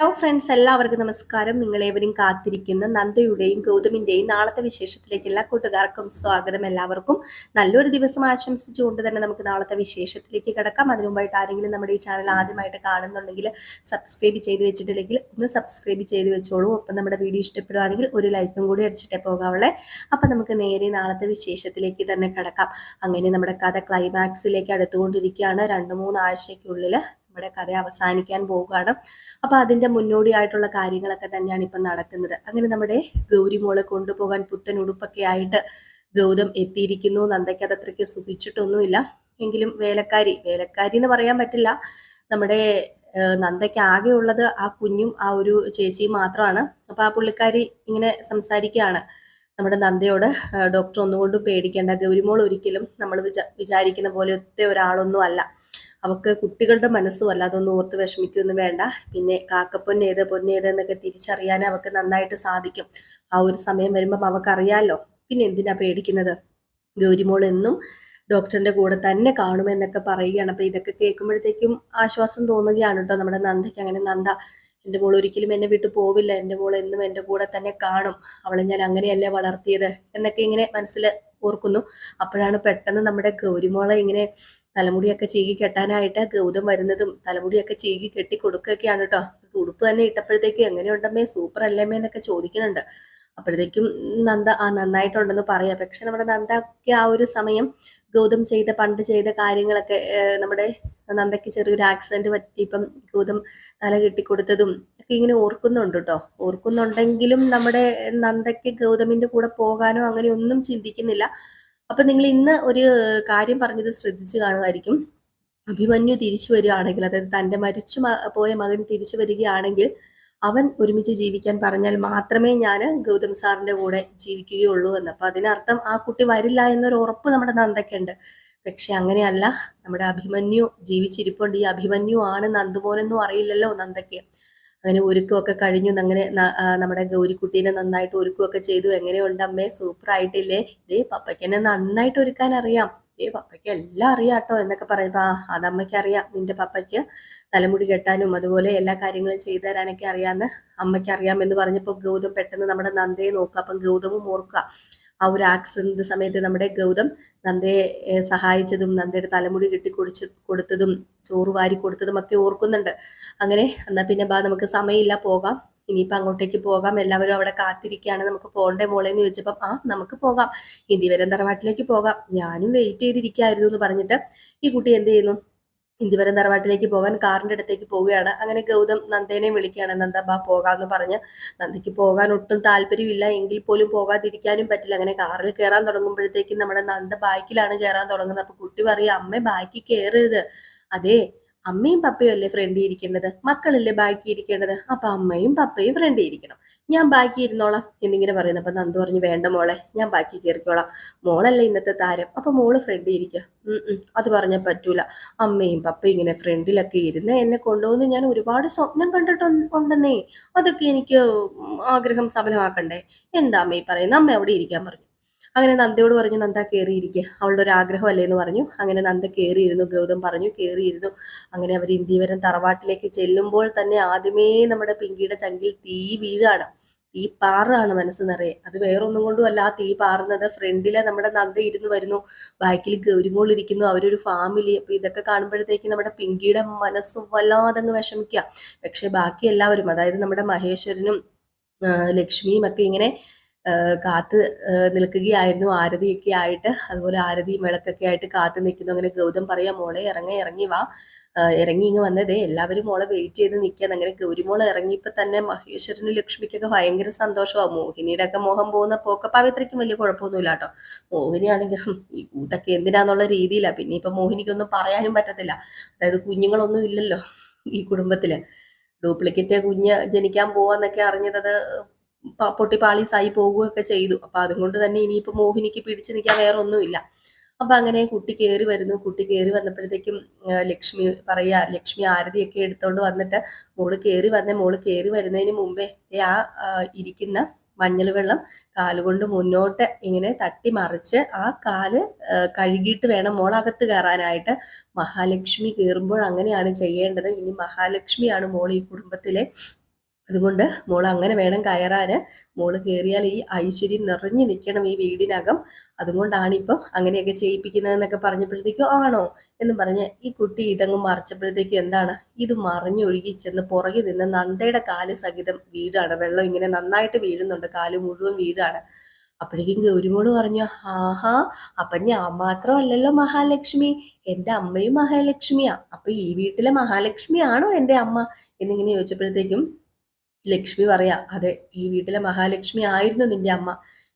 Hello friends എല്ലാവർക്കും നമസ്കാരം. നിങ്ങളേവരും കാത്തിരിക്കുന്ന. നന്ദയുടെയും ഗൗതമിന്റെയും നാളത്തെ വിശേഷത്തിലേക്ക് എല്ലാ കൂട്ടുകാർക്കും സ്വാഗതം എല്ലാവർക്കും. നല്ലൊരു ദിവസം ആശംസിച്ചുകൊണ്ട് തന്നെ നമുക്ക് നാളത്തെ വിശേഷത്തിലേക്ക് കിടക്കാം. അതിനു മുമ്പായിട്ട് ആരെങ്കിലും നമ്മുടെ ഈ ചാനൽ ആദ്യമായിട്ട് കാണുന്നുണ്ടെങ്കിൽ സബ്സ്ക്രൈബ് ചെയ്ത് വെച്ചിട്ടില്ലെങ്കിൽ ഒന്ന് സബ്സ്ക്രൈബ് ചെയ്ത് വെച്ചോളൂ. ഒപ്പം നമ്മുടെ വീഡിയോ ഇഷ്ടപ്പെടുവാണെങ്കിൽ ഒരു ലൈക്കും കൂടി അടിച്ചിട്ടേ പോകാവുള്ളേ. അപ്പം നമുക്ക് നേരെ നാളത്തെ വിശേഷത്തിലേക്ക് തന്നെ കിടക്കാം. അങ്ങനെ നമ്മുടെ കഥ ക്ലൈമാക്സിലേക്ക് അടുത്തുകൊണ്ടിരിക്കുകയാണ്. രണ്ട് മൂന്ന് നമ്മുടെ കഥ അവസാനിക്കാൻ പോവുകയാണ്. അപ്പൊ അതിന്റെ മുന്നോടിയായിട്ടുള്ള കാര്യങ്ങളൊക്കെ തന്നെയാണ് ഇപ്പൊ നടക്കുന്നത്. അങ്ങനെ നമ്മുടെ ഗൗരിമോളെ കൊണ്ടുപോകാൻ പുത്തൻ ഉടുപ്പൊക്കെ ആയിട്ട് ഗൗതം എത്തിയിരിക്കുന്നു. നന്ദയ്ക്ക് അത് അത്രയ്ക്ക് സുഖിച്ചിട്ടൊന്നുമില്ല. എങ്കിലും വേലക്കാരി വേലക്കാരി എന്ന് പറയാൻ പറ്റില്ല. നമ്മുടെ നന്ദയ്ക്ക് ആകെ ഉള്ളത് ആ കുഞ്ഞും ആ ഒരു ചേച്ചിയും മാത്രമാണ്. അപ്പൊ ആ പുള്ളിക്കാരി ഇങ്ങനെ സംസാരിക്കുകയാണ്. നമ്മുടെ നന്ദയോട് ഡോക്ടർ ഒന്നുകൊണ്ടും പേടിക്കേണ്ട. ഗൗരിമോൾ ഒരിക്കലും നമ്മൾ വിചാ വിചാരിക്കുന്ന പോലെ ഒറ്റ ഒരാളൊന്നും അല്ല. അവൾക്ക് കുട്ടികളുടെ മനസ്സും അതൊന്നും ഓർത്ത് വിഷമിക്കൊന്നും വേണ്ട. പിന്നെ കാക്കപ്പൊന്നേത് പൊന്നേത് എന്നൊക്കെ തിരിച്ചറിയാൻ അവൾക്ക് നന്നായിട്ട് സാധിക്കും. ആ ഒരു സമയം വരുമ്പം അവൾക്കറിയാലോ പിന്നെ എന്തിനാ പേടിക്കുന്നത്? ഗൗരിമോൾ എന്നും ഡോക്ടറിന്റെ കൂടെ തന്നെ കാണുമെന്നൊക്കെ പറയുകയാണ്. അപ്പൊ ഇതൊക്കെ കേൾക്കുമ്പോഴത്തേക്കും ആശ്വാസം തോന്നുകയാണ് കേട്ടോ നമ്മുടെ നന്ദയ്ക്ക്. അങ്ങനെ നന്ദ എന്റെ മോൾ ഒരിക്കലും എന്നെ വിട്ടു പോവില്ല. എന്റെ മോൾ എന്നും എന്റെ കൂടെ തന്നെ കാണും. അവളെ ഞാൻ അങ്ങനെയല്ലേ വളർത്തിയത്? എന്നൊക്കെ ഇങ്ങനെ മനസ്സിൽ ഓർക്കുന്നു. അപ്പോഴാണ് പെട്ടെന്ന് നമ്മുടെ ഗൗരിമോളെ ഇങ്ങനെ തലമുടിയൊക്കെ ചീകി കെട്ടാനായിട്ട് ഗൗതം വരുന്നതും തലമുടിയൊക്കെ ചീകി കെട്ടി കൊടുക്കുകയൊക്കെയാണ് കേട്ടോ ഉടുപ്പ് തന്നെ ഇട്ടപ്പോഴത്തേക്കും എങ്ങനെയുണ്ടമ്മേ? സൂപ്പർ അല്ലേമ്മേ എന്നൊക്കെ ചോദിക്കുന്നുണ്ട്. അപ്പോഴത്തേക്കും നന്ദ ആ നന്നായിട്ടുണ്ടെന്ന് പറയാം. പക്ഷെ നമ്മുടെ നന്ദയ്ക്ക് ആ ഒരു സമയം ഗൗതം ചെയ്ത പണ്ട് ചെയ്ത കാര്യങ്ങളൊക്കെ നമ്മുടെ നന്ദയ്ക്ക് ചെറിയൊരു ആക്സിഡന്റ് പറ്റി ഇപ്പം ഗൗതം തല കെട്ടിക്കൊടുത്തതും ഒക്കെ ഇങ്ങനെ ഓർക്കുന്നുണ്ട് കേട്ടോ ഓർക്കുന്നുണ്ടെങ്കിലും നമ്മുടെ നന്ദയ്ക്ക് ഗൗതമിന്റെ കൂടെ പോകാനോ അങ്ങനെ ഒന്നും ചിന്തിക്കുന്നില്ല. അപ്പൊ നിങ്ങൾ ഇന്ന് ഒരു കാര്യം പറഞ്ഞത് ശ്രദ്ധിച്ചു കാണുമായിരിക്കും. അഭിമന്യു തിരിച്ചു വരികയാണെങ്കിൽ അതായത് തന്റെ മരിച്ചു പോയ മകൻ തിരിച്ചു വരികയാണെങ്കിൽ അവൻ ഒരുമിച്ച് ജീവിക്കാൻ പറഞ്ഞാൽ മാത്രമേ ഞാൻ ഗൗതം സാറിന്റെ കൂടെ ജീവിക്കുകയുള്ളൂ എന്ന്. അപ്പം അതിനർത്ഥം ആ കുട്ടി വരില്ല എന്നൊരു ഉറപ്പ് നമ്മുടെ നന്ദയ്ക്കുണ്ട്. പക്ഷെ അങ്ങനെയല്ല. നമ്മുടെ അഭിമന്യു ജീവിച്ചിരിപ്പുണ്ട്. ഈ അഭിമന്യു ആണ് നന്ദുമോനെന്നും അറിയില്ലല്ലോ നന്ദയ്ക്ക്. അങ്ങനെ ഒരുക്കമൊക്കെ കഴിഞ്ഞു. അങ്ങനെ നമ്മുടെ ഗൗരിക്കുട്ടീനെ നന്നായിട്ട് ഒരുക്കമൊക്കെ ചെയ്തു. എങ്ങനെയുണ്ട് അമ്മേ? സൂപ്പർ ആയിട്ടില്ലേ ഇതേ പപ്പയ്ക്കെന്നെ നന്നായിട്ട് ഒരുക്കാൻ അറിയാം ഏ പപ്പയ്ക്ക് എല്ലാം അറിയാം കേട്ടോ എന്നൊക്കെ പറയുമ്പോ ആ അതമ്മയ്ക്ക് അറിയാം നിന്റെ പപ്പയ്ക്ക് തലമുടി കെട്ടാനും അതുപോലെ എല്ലാ കാര്യങ്ങളും ചെയ്തു തരാനൊക്കെ അറിയാന്ന് അമ്മയ്ക്ക് അറിയാമെന്ന് പറഞ്ഞപ്പോൾ ഗൗതം പെട്ടെന്ന് നമ്മുടെ നന്ദയെ നോക്കുക. അപ്പം ഗൗതമും ഓർക്കുക. ആ ഒരു ആക്സിഡന്റ് സമയത്ത് നമ്മുടെ ഗൗതം നന്ദയെ സഹായിച്ചതും നന്ദയുടെ തലമുടി കെട്ടിക്കൊടിച്ച് കൊടുത്തതും ചോറ് വാരി കൊടുത്തതും ഒക്കെ ഓർക്കുന്നുണ്ട്. അങ്ങനെ എന്നാൽ പിന്നെ ബാ നമുക്ക് സമയമില്ല പോകാം. ഇനിയിപ്പോൾ അങ്ങോട്ടേക്ക് പോകാം. എല്ലാവരും അവിടെ കാത്തിരിക്കുകയാണ്. നമുക്ക് പോകണ്ടേ മോളെ എന്ന് ചോദിച്ചപ്പം ആ നമുക്ക് പോകാം. ഇന്ത്യവരം തറവാട്ടിലേക്ക് പോകാം. ഞാനും വെയിറ്റ് ചെയ്തിരിക്കായിരുന്നു എന്ന് പറഞ്ഞിട്ട് ഈ കുട്ടി എന്ത് ചെയ്യുന്നു? ഇന്ദിവരം തറവാട്ടിലേക്ക് പോകാൻ കാറിന്റെ അടുത്തേക്ക് പോവുകയാണ്. അങ്ങനെ ഗൗതം നന്ദേനെ വിളിക്കുകയാണ്. നന്ദ ബാ പോകാന്ന് പറഞ്ഞ് നന്ദയ്ക്ക് പോകാൻ ഒട്ടും താല്പര്യമില്ല. എങ്കിൽ പോലും പോകാതിരിക്കാനും പറ്റില്ല. അങ്ങനെ കാറിൽ കയറാൻ തുടങ്ങുമ്പോഴത്തേക്കും നമ്മുടെ നന്ദ ബാക്കിലാണ് കയറാൻ തുടങ്ങുന്നത്. അപ്പൊ കുട്ടി പറയും അമ്മ ബാക്കി കയറരുത് അതെ അമ്മയും പപ്പയും അല്ലേ ഫ്രണ്ടി ഇരിക്കേണ്ടത്? മക്കളല്ലേ ബാക്കി ഇരിക്കേണ്ടത്? അപ്പൊ അമ്മയും പപ്പയും ഫ്രണ്ട് ഇരിക്കണം. ഞാൻ ബാക്കി ഇരുന്നോളാം എന്നിങ്ങനെ പറയുന്നു. അപ്പൊ നന്ദു പറഞ്ഞു വേണ്ട മോളെ ഞാൻ ബാക്കി കയറിക്കോളാം മോളല്ലേ ഇന്നത്തെ താരം. അപ്പൊ മോൾ ഫ്രണ്ട് ഇരിക്കുക അത് പറഞ്ഞാൽ പറ്റൂല. അമ്മയും പപ്പയും ഇങ്ങനെ ഫ്രണ്ടിലൊക്കെ ഇരുന്ന് എന്നെ കൊണ്ടുപോകുന്ന ഞാൻ ഒരുപാട് സ്വപ്നം കണ്ടിട്ടുണ്ടെന്നേ അതൊക്കെ എനിക്ക് ആഗ്രഹം സഫലമാക്കണ്ടേ? എന്താ അമ്മ ഈ പറയുന്നത് അമ്മ എവിടെ ഇരിക്കാൻ പറഞ്ഞു. അങ്ങനെ നന്ദയോട് പറഞ്ഞു നന്ദ കയറിയിരിക്കുക അവളുടെ ഒരു ആഗ്രഹമല്ലേ എന്ന് പറഞ്ഞു. അങ്ങനെ നന്ദ കയറിയിരുന്നു ഗൗതം പറഞ്ഞു കയറിയിരുന്നു അങ്ങനെ അവർ ഇന്ത്യവരം തറവാട്ടിലേക്ക് ചെല്ലുമ്പോൾ തന്നെ ആദ്യമേ നമ്മുടെ പിങ്കിയുടെ ചങ്കിൽ തീ വീഴാണ്. തീ പാറാണ് മനസ്സ് നിറയെ. അത് വേറൊന്നും കൊണ്ടും അല്ല ആ തീ പാറുന്നത് ഫ്രണ്ടിലെ നമ്മുടെ നന്ദ ഇരുന്ന് വരുന്നു. ബാക്കിൽ ഗൗരിമോളിരിക്കുന്നു. അവരൊരു ഫാമിലി. അപ്പൊ ഇതൊക്കെ കാണുമ്പോഴത്തേക്ക് നമ്മുടെ പിങ്കിയുടെ മനസ്സും വല്ലാതങ്ങ് വിഷമിക്കുക പക്ഷെ ബാക്കി എല്ലാവരും അതായത് നമ്മുടെ മഹേശ്വരനും ലക്ഷ്മിയും ഒക്കെ ഇങ്ങനെ കാത്ത് നിൽക്കുകയായിരുന്നു. ആരതിയൊക്കെ ആയിട്ട് അതുപോലെ ആരതി വിളക്കൊക്കെ ആയിട്ട് കാത്ത് നിൽക്കുന്നു. അങ്ങനെ ഗൗതം പറയാം മോളെ ഇറങ്ങി ഇറങ്ങി വാ. ഇറങ്ങി ഇങ്ങ് വന്നതേ എല്ലാവരും മോളെ വെയിറ്റ് ചെയ്ത് നിൽക്കാൻ അങ്ങനെ ഗൗരിമോളെ ഇറങ്ങിയപ്പോൾ തന്നെ മഹേശ്വരനും ലക്ഷ്മിക്കൊക്കെ ഭയങ്കര സന്തോഷമാണ്. മോഹിനിയുടെ ഒക്കെ മോഹം പോകുന്ന പോക്ക പവിത്രയ്ക്കും വലിയ കുഴപ്പമൊന്നുമില്ല കേട്ടോ. മോഹിനിയാണെങ്കിൽ ഈ കൂത്തൊക്കെ എന്തിനാന്നുള്ള രീതിയിലാണ് പിന്നെ ഇപ്പൊ മോഹിനിക്കൊന്നും പറയാനും പറ്റത്തില്ല. അതായത് കുഞ്ഞുങ്ങളൊന്നും ഇല്ലല്ലോ ഈ കുടുംബത്തിൽ. ഡ്യൂപ്ലിക്കേറ്റ് കുഞ്ഞ് ജനിക്കാൻ പോവാന്നൊക്കെ അറിഞ്ഞത് പൊട്ടി പാളീസായി പോവുകയൊക്കെ ചെയ്തു. അപ്പൊ അതുകൊണ്ട് തന്നെ ഇനിയിപ്പോ മോഹിനിക്ക് പിടിച്ചു നിൽക്കാൻ വേറെ ഒന്നുമില്ല അപ്പൊ അങ്ങനെ കുട്ടി കയറി വരുന്നു. കുട്ടി കയറി വന്നപ്പോഴത്തേക്കും ലക്ഷ്മി പറയാ ലക്ഷ്മി ആരതിയൊക്കെ എടുത്തോണ്ട് വന്നിട്ട് മോൾ കയറി വന്നേ. മോൾ കയറി വരുന്നതിന് മുമ്പേ ആ ഇരിക്കുന്ന മഞ്ഞൾ വെള്ളം കാലുകൊണ്ട് മുന്നോട്ട് ഇങ്ങനെ തട്ടി മറിച്ച് ആ കാൽ കഴുകിയിട്ട് വേണം മോളകത്ത് കയറാനായിട്ട്. മഹാലക്ഷ്മി കയറുമ്പോൾ അങ്ങനെയാണ് ചെയ്യേണ്ടത്. ഇനി മഹാലക്ഷ്മിയാണ് മോൾ ഈ കുടുംബത്തിലെ അതുകൊണ്ട് മോൾ അങ്ങനെ വേണം കയറാൻ മോൾ കയറിയാൽ ഈ ഐശ്വര്യം നിറഞ്ഞു നിൽക്കണം ഈ വീടിനകം. അതുകൊണ്ടാണ് ഇപ്പം അങ്ങനെയൊക്കെ ചെയ്യിപ്പിക്കുന്നതെന്നൊക്കെ പറഞ്ഞപ്പോഴത്തേക്കും ആണോ എന്ന് പറഞ്ഞ് ഈ കുട്ടി ഇതങ്ങ് മറിച്ചപ്പോഴത്തേക്കും എന്താണ്? ഇത് മറിഞ്ഞൊഴുകി ചെന്ന് പുറകെ നിന്ന് നന്ദയുടെ കാൽ സഹിതം വീടാണ് വെള്ളം ഇങ്ങനെ നന്നായിട്ട് വീഴുന്നുണ്ട്. കാൽ മുഴുവൻ വീടാണ് അപ്പോഴേക്കും ഗൗരിമോട് പറഞ്ഞു ആഹാ അപ്പൊ ഞാൻ മാത്രമല്ലല്ലോ മഹാലക്ഷ്മി. എന്റെ അമ്മയും മഹാലക്ഷ്മിയാ. അപ്പൊ ഈ വീട്ടിലെ മഹാലക്ഷ്മിയാണോ എന്റെ അമ്മ? എന്നിങ്ങനെ ചോദിച്ചപ്പോഴത്തേക്കും ലക്ഷ്മി പറയാ അതെ ഈ വീട്ടിലെ മഹാലക്ഷ്മി ആയിരുന്നു നിന്റെ അമ്മ.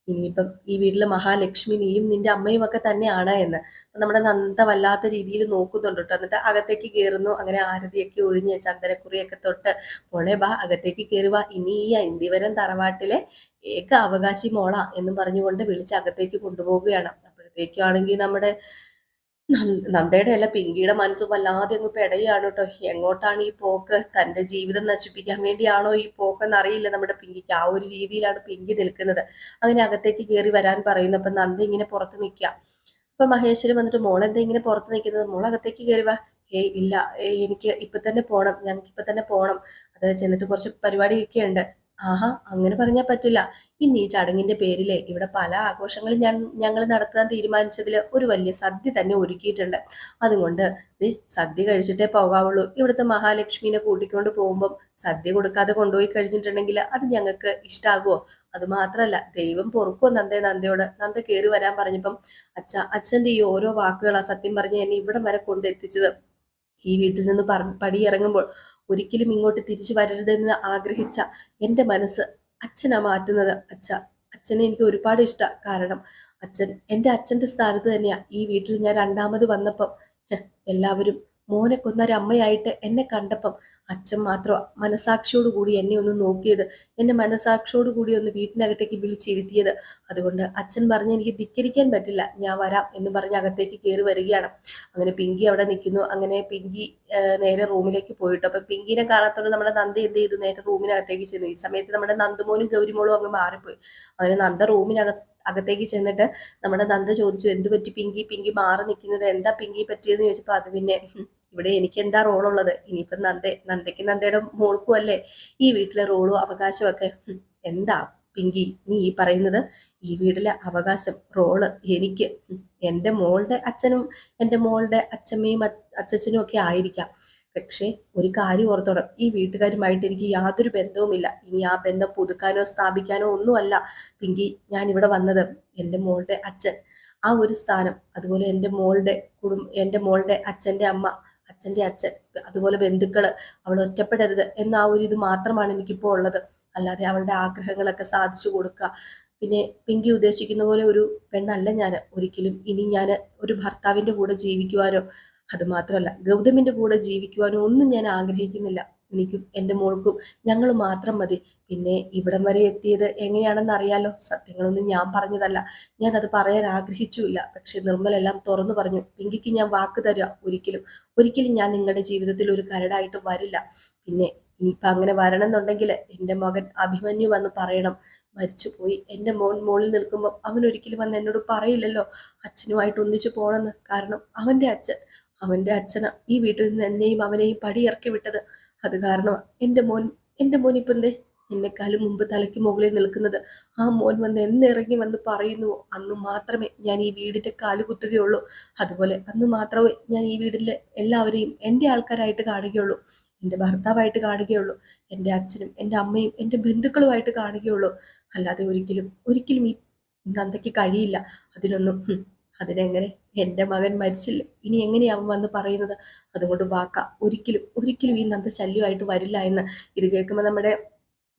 ഇനിയിപ്പം ഈ വീട്ടിലെ മഹാലക്ഷ്മി നീയും നിന്റെ അമ്മയും ഒക്കെ തന്നെയാണ് എന്ന്. നമ്മുടെ നന്ദ വല്ലാത്ത രീതിയിൽ നോക്കുന്നുണ്ട് കേട്ടോ. എന്നിട്ട് അകത്തേക്ക് കയറുന്നു അങ്ങനെ ആരതിയൊക്കെ ഒഴിഞ്ഞ് ചന്ദനക്കുറിയൊക്കെ തൊട്ട് മോളെ ബാ അകത്തേക്ക് കയറുക ഇനി ഈ ഇന്ദിവരം തറവാട്ടിലെ ഏക അവകാശി മോള എന്നും പറഞ്ഞുകൊണ്ട് വിളിച്ച് അകത്തേക്ക് കൊണ്ടുപോവുകയാണ്. അപ്പോഴത്തേക്കാണെങ്കിൽ നമ്മുടെ നന്ദയുടെ അല്ല പിങ്കിയുടെ മനസ്സും വല്ലാതെ അങ്ങ് പെടയാണ് കേട്ടോ എങ്ങോട്ടാണ് ഈ പോക്ക്? തന്റെ ജീവിതം നശിപ്പിക്കാൻ വേണ്ടിയാണോ ഈ പോക്കെന്ന് അറിയില്ല നമ്മുടെ പിങ്കിക്ക്. ആ ഒരു രീതിയിലാണ് പിങ്കി നിൽക്കുന്നത്. അങ്ങനെ അകത്തേക്ക് കയറി വരാൻ പറയുന്നു. അപ്പൊ നന്ദ ഇങ്ങനെ പുറത്ത് നിൽക്കുക അപ്പൊ മഹേശ്വരി വന്നിട്ട് മോൾ എന്താ ഇങ്ങനെ പുറത്ത് നിൽക്കുന്നത്? മോൾ അകത്തേക്ക് കയറി വാ. ഏയ് ഇല്ല. എനിക്ക് ഇപ്പൊ തന്നെ പോകണം ഞങ്ങൾക്ക് ഇപ്പൊ തന്നെ പോകണം അത് ചെന്നിട്ട് കുറച്ച് പരിപാടിയൊക്കെ ഉണ്ട് ആഹാ അങ്ങനെ പറഞ്ഞാൽ പറ്റില്ല. ഇന്ന് ഈ ചടങ്ങിന്റെ പേരിലെ ഇവിടെ പല ആഘോഷങ്ങളും ഞാൻ ഞങ്ങൾ നടത്താൻ തീരുമാനിച്ചതിൽ ഒരു വലിയ സദ്യ തന്നെ ഒരുക്കിയിട്ടുണ്ട്. അതുകൊണ്ട് സദ്യ കഴിച്ചിട്ടേ പോകാവുള്ളൂ. ഇവിടുത്തെ മഹാലക്ഷ്മിനെ കൂട്ടിക്കൊണ്ട് പോകുമ്പം സദ്യ കൊടുക്കാതെ കൊണ്ടുപോയി കഴിഞ്ഞിട്ടുണ്ടെങ്കിൽ അത് ഞങ്ങൾക്ക് ഇഷ്ടാകുമോ അത് മാത്രല്ല ദൈവം പൊറുക്കോ നന്ദേ നന്ദയോട്? നന്ദ കയറി വരാൻ പറഞ്ഞപ്പം അച്ഛ അച്ഛന്റെ ഈ ഓരോ വാക്കുകളാ സത്യം പറഞ്ഞ് എന്നെ ഇവിടം വരെ കൊണ്ടെത്തിച്ചത്. ഈ വീട്ടിൽ നിന്ന് പടിയിറങ്ങുമ്പോൾ ഒരിക്കലും ഇങ്ങോട്ട് തിരിച്ചു വരരുതെന്ന് ആഗ്രഹിച്ച എന്റെ മനസ്സ് അച്ഛനാ മാറ്റുന്നത്. അച്ഛ അച്ഛനെ എനിക്ക് ഒരുപാട് ഇഷ്ടമാണ് കാരണം അച്ഛൻ എന്റെ അച്ഛന്റെ സ്ഥാനത്ത് തന്നെയാ. ഈ വീട്ടിൽ ഞാൻ രണ്ടാമത് വന്നപ്പം എല്ലാവരും മോനെ കൊന്നൊരമ്മയായിട്ട് എന്നെ കണ്ടപ്പം അച്ഛൻ മാത്രം മനസാക്ഷിയോടുകൂടി എന്നെ ഒന്ന് നോക്കിയത് എന്നെ മനസാക്ഷിയോടുകൂടി ഒന്ന് വീട്ടിനകത്തേക്ക് വിളിച്ചിരുത്തിയത്. അതുകൊണ്ട് അച്ഛൻ പറഞ്ഞ് എനിക്ക് ധിക്കരിക്കാൻ പറ്റില്ല ഞാൻ വരാം എന്ന് പറഞ്ഞ് അകത്തേക്ക് കയറി വരികയാണ്. അങ്ങനെ പിങ്കി അവിടെ നിൽക്കുന്നു. അങ്ങനെ പിങ്കി നേരെ റൂമിലേക്ക് പോയിട്ട്. അപ്പം പിങ്കിനെ കാണാത്തോണ്ട് നമ്മുടെ നന്ദ എന്ത് ചെയ്തു? നേരെ റൂമിനകത്തേക്ക് ചെന്നു. ഈ സമയത്ത് നമ്മുടെ നന്ദമോനും ഗൗരിമോളും അങ്ങ് മാറിപ്പോയി. അങ്ങനെ നന്ദ റൂമിനകത്ത് അകത്തേക്ക് ചെന്നിട്ട് നമ്മുടെ നന്ദ ചോദിച്ചു എന്ത് പറ്റി പിങ്കി? പിങ്കി മാറി നിൽക്കുന്നത് എന്താ പിങ്കി പറ്റിയെന്ന് ചോദിച്ചപ്പോൾ അത് പിന്നെ ഇവിടെ എനിക്ക് എന്താ റോളുള്ളത്? ഇനിയിപ്പം നന്ദ നന്ദയ്ക്ക് നന്ദയുടെ മോൾക്കും അല്ലേ? ഈ വീട്ടിലെ റോളും അവകാശവും ഒക്കെ എന്താ പിങ്കി? നീ ഈ പറയുന്നത് ഈ വീട്ടിലെ അവകാശം റോൾ എനിക്ക് എന്റെ മോളുടെ അച്ഛനും എന്റെ മോളുടെ അച്ഛമ്മയും അച്ഛനും ഒക്കെ ആയിരിക്കാം. പക്ഷേ ഒരു കാര്യം ഓർത്തോണം. ഈ വീട്ടുകാരുമായിട്ട് എനിക്ക് യാതൊരു ബന്ധവുമില്ല. ഇനി ആ ബന്ധം പുതുക്കാനോ സ്ഥാപിക്കാനോ ഒന്നുമല്ല. പിങ്കി ഞാൻ ഇവിടെ വന്നത് എന്റെ മോളുടെ അച്ഛൻ. ആ ഒരു സ്ഥാനം അതുപോലെ എന്റെ മോളുടെ കുടുംബ എന്റെ മോളുടെ അച്ഛന്റെ അമ്മ അച്ഛന്റെ അച്ഛൻ അതുപോലെ ബന്ധുക്കൾ അവൾ ഒറ്റപ്പെടരുത് എന്ന ആ ഒരു ഇത് മാത്രമാണ് എനിക്കിപ്പോൾ ഉള്ളത്. അല്ലാതെ അവളുടെ ആഗ്രഹങ്ങളൊക്കെ സാധിച്ചു കൊടുക്കുക. പിന്നെ പിങ്കി ഉദ്ദേശിക്കുന്ന പോലെ ഒരു പെണ്ണല്ല ഞാൻ ഒരിക്കലും ഇനി ഞാൻ ഒരു ഭർത്താവിന്റെ കൂടെ ജീവിക്കുവാനോ അത് മാത്രമല്ല ഗൗതമിന്റെ കൂടെ ജീവിക്കുവാനോ ഒന്നും ഞാൻ ആഗ്രഹിക്കുന്നില്ല. എനിക്കും എന്റെ മോൾക്കും ഞങ്ങൾ മാത്രം മതി. പിന്നെ ഇവിടം വരെ എത്തിയത് എങ്ങനെയാണെന്ന് അറിയാലോ? സത്യങ്ങളൊന്നും ഞാൻ പറഞ്ഞതല്ല. ഞാൻ അത് പറയാൻ ആഗ്രഹിച്ചുമില്ല. പക്ഷെ നിർമ്മലെല്ലാം തുറന്നു പറഞ്ഞു പിങ്കിക്ക് ഞാൻ വാക്ക് തരിക ഒരിക്കലും. ഒരിക്കലും ഞാൻ നിങ്ങളുടെ ജീവിതത്തിൽ ഒരു കരടായിട്ട് വരില്ല. പിന്നെ ഇനിയിപ്പൊ അങ്ങനെ വരണമെന്നുണ്ടെങ്കിൽ എന്റെ മകൻ അഭിമന്യു വന്ന് പറയണം. മരിച്ചുപോയി. എന്റെ മോൻ മോളിൽ നിൽക്കുമ്പോൾ അവൻ ഒരിക്കലും വന്ന് എന്നോട് പറയില്ലല്ലോ. അച്ഛനുമായിട്ട് ഒന്നിച്ചു പോകണമെന്ന് കാരണം അവന്റെ അച്ഛൻ അവന്റെ അച്ഛന ഈ വീട്ടിൽ നിന്ന് എന്നെയും അവനെയും പടിയിറക്കി വിട്ടത്. അത് കാരണം എന്റെ മോൻ എന്റെ മോൻ ഇപ്പം എന്തേ? എന്നെക്കാളും മുമ്പ് തലയ്ക്ക് മുകളിൽ നിൽക്കുന്നത്. ആ മോൻ വന്ന് എന്നിറങ്ങി വന്ന് പറയുന്നു അന്ന് മാത്രമേ ഞാൻ ഈ വീടിന്റെ കാൽ കുത്തുകയുള്ളൂ. അതുപോലെ അന്ന് മാത്രമേ ഞാൻ ഈ വീടിലെ എല്ലാവരെയും എന്റെ ആൾക്കാരായിട്ട് കാണുകയുള്ളൂ. എന്റെ ഭർത്താവായിട്ട് കാണുകയുള്ളൂ. എന്റെ അച്ഛനും എന്റെ അമ്മയും എന്റെ ബന്ധുക്കളുമായിട്ട് കാണുകയുള്ളൂ. അല്ലാതെ ഒരിക്കലും ഒരിക്കലും ഈ നന്ദയ്ക്ക് കഴിയില്ല. അതിനൊന്നും അതിനെങ്ങനെ എന്റെ മകൻ മരിച്ചില്ല. ഇനി എങ്ങനെയാവും വന്ന് പറയുന്നത്? അതുകൊണ്ട് വാക്ക ഒരിക്കലും ഒരിക്കലും ഈ നന്ദ ശല്യമായിട്ട് വരില്ല എന്ന്. ഇത് കേൾക്കുമ്പോൾ നമ്മുടെ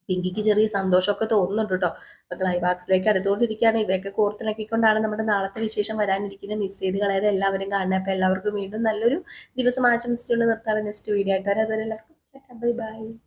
പിങ്കിക്ക് ചെറിയ സന്തോഷമൊക്കെ തോന്നുന്നുണ്ട് കേട്ടോ. അപ്പൊ ക്ലൈമാക്സിലേക്ക് അടുത്തുകൊണ്ടിരിക്കുകയാണ്. ഇവയൊക്കെ കോർത്തിളക്കിക്കൊണ്ടാണ് നമ്മുടെ നാളത്തെ വിശേഷം വരാനിരിക്കുന്നത്. മിസ് ചെയ്ത് കളയാതെ എല്ലാവരും കാണുന്നത് അപ്പൊ എല്ലാവർക്കും വീണ്ടും നല്ലൊരു ദിവസം ആശംസിച്ചുകൊണ്ട് നിർത്താൻ നെക്സ്റ്റ് വീഡിയോ ആയിട്ട് വരാം. അതുവരെ എല്ലാവർക്കും ബൈ ബൈ.